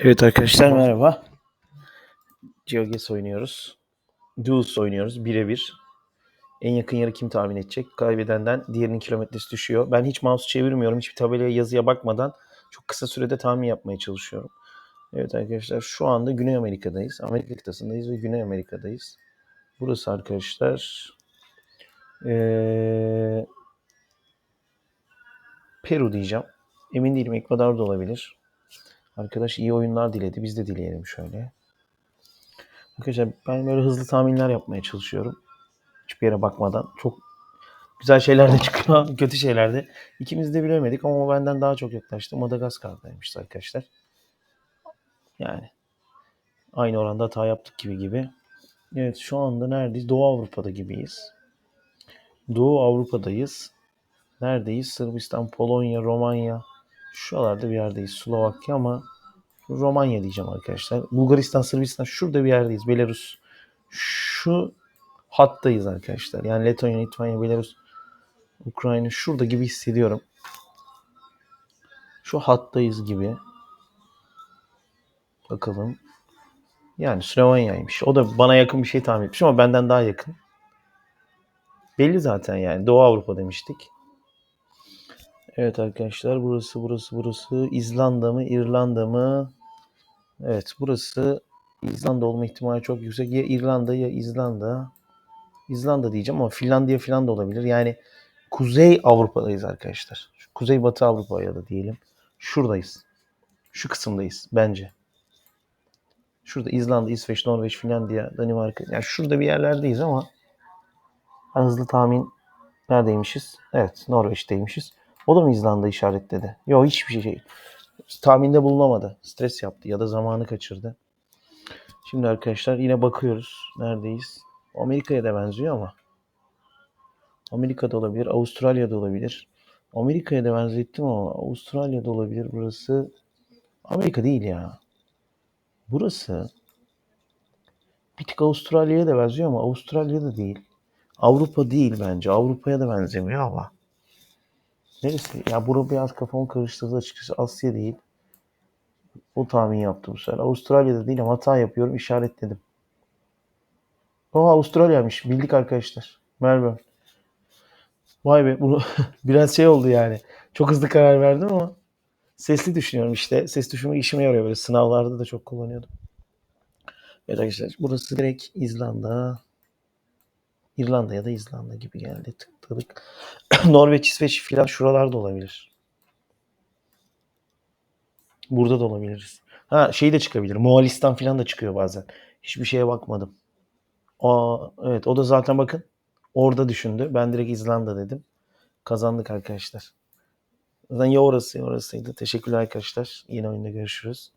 Evet arkadaşlar merhaba. GeoGuess oynuyoruz. Duels oynuyoruz birebir. En yakın yarı kim tahmin edecek? Kaybedenden diğerinin kilometresi düşüyor. Ben hiç mouse çevirmiyorum. Hiçbir tabelaya yazıya bakmadan çok kısa sürede tahmin yapmaya çalışıyorum. Evet arkadaşlar şu anda Güney Amerika'dayız. Amerika kıtasındayız ve Güney Amerika'dayız. Burası arkadaşlar ee, Peru diyeceğim. Emin değilim Ekvador da olabilir. Arkadaş iyi oyunlar diledi. Biz de dileyelim şöyle. Arkadaşlar ben böyle hızlı tahminler yapmaya çalışıyorum. Hiçbir yere bakmadan. Çok güzel şeyler de çıkıyor. Kötü şeyler de. İkimiz de bilemedik ama o benden daha çok yaklaştı. Madagaskar'daymış arkadaşlar. Yani aynı oranda hata yaptık gibi gibi. Evet şu anda neredeyiz? Doğu Avrupa'da gibiyiz. Doğu Avrupa'dayız. Neredeyiz? Sırbistan, Polonya, Romanya. Şuralarda bir yerdeyiz. Slovakya ama Romanya diyeceğim arkadaşlar. Bulgaristan, Sırbistan şurada bir yerdeyiz. Belarus. Şu hattayız arkadaşlar. Yani Letonya, Litvanya, Belarus, Ukrayna şurada gibi hissediyorum. Şu hattayız gibi. Bakalım. Yani Slovanya'ymış. O da bana yakın bir şey tahmin etmiş ama benden daha yakın. Belli zaten yani. Doğu Avrupa demiştik. Evet arkadaşlar burası burası burası İzlanda mı İrlanda mı? Evet burası İzlanda olma ihtimali çok yüksek. Ya İrlanda ya İzlanda. İzlanda diyeceğim ama Finlandiya falan da olabilir. Yani Kuzey Avrupa'dayız arkadaşlar. Kuzey Batı Avrupa ya da diyelim. Şuradayız. Şu kısımdayız bence. Şurada İzlanda, İsveç, Norveç, Finlandiya, Danimarka. Yani şurada bir yerlerdeyiz ama en hızlı tahmin neredeymişiz? Evet Norveç'teymişiz. O da mı İzlanda işaretledi? Yok hiçbir şey. Tahminde bulunamadı. Stres yaptı ya da zamanı kaçırdı. Şimdi arkadaşlar yine bakıyoruz. Neredeyiz? Amerika'ya da benziyor ama. Amerika'da olabilir. Avustralya'da olabilir. Amerika'ya da benzettim ama Avustralya'da olabilir burası. Amerika değil ya. Burası bir tık Avustralya'ya da benziyor ama Avustralya'da değil. Avrupa değil bence. Avrupa'ya da benzemiyor ama. Neresi? Ya bura biraz kafamı karıştırdı açıkçası. Asya değil. O tahmin yaptı bu sefer. Avustralya'da değil ama hata yapıyorum. işaretledim. O Avustralya'ymış. Bildik arkadaşlar. Melbourne. Vay be bunu biraz şey oldu yani. Çok hızlı karar verdim ama sesli düşünüyorum işte. Ses düşünme işime yarıyor böyle sınavlarda da çok kullanıyordum. Evet arkadaşlar burası direkt İzlanda. İrlanda ya da İzlanda gibi geldi. Tıkladık. Norveç, İsveç filan şuralarda olabilir. Burada da olabiliriz. Ha şey de çıkabilir. Moğolistan filan da çıkıyor bazen. Hiçbir şeye bakmadım. Aa, evet o da zaten bakın orada düşündü. Ben direkt İzlanda dedim. Kazandık arkadaşlar. Zaten ya orası ya orasıydı. Teşekkürler arkadaşlar. Yeni oyunda görüşürüz.